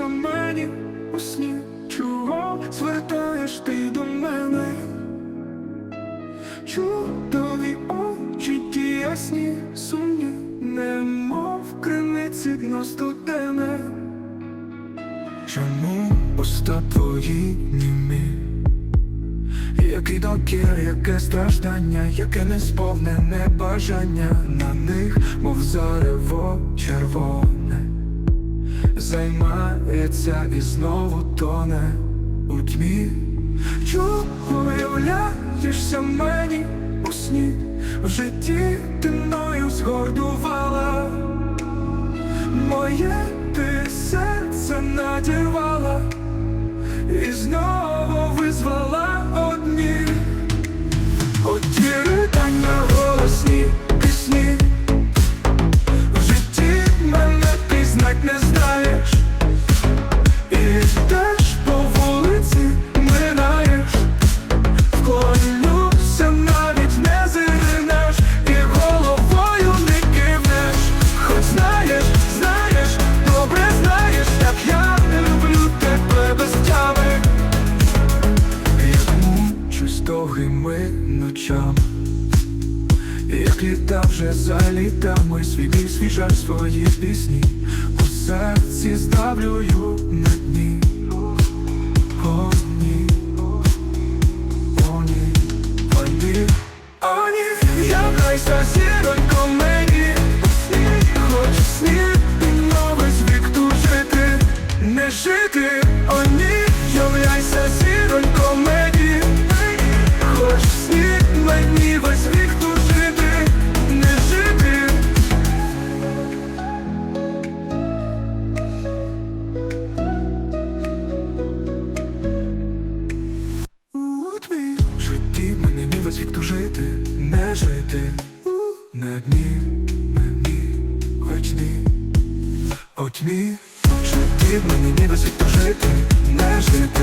Снишся мені у сні, чого звертаєш ти до мене? Чудові очі ті ясні сумні, немов криниці дно студене. Чому уста твої німі? Який докір, яке страждання, яке несповнене бажання на них, мов зарево червоне, займається і знову тоне у тьмі. Чого виявляєшся мені у сні? В житті ти мною згордувала, моє ти серце надірвала і знову визвала мучусь ночам, як літа вже за літами свій біль, свій жаль, свої пісні. У серці здавлюю на дні жити На дні, на дні, не жити О тьмі, хоч всі мені весь вік жити, не жити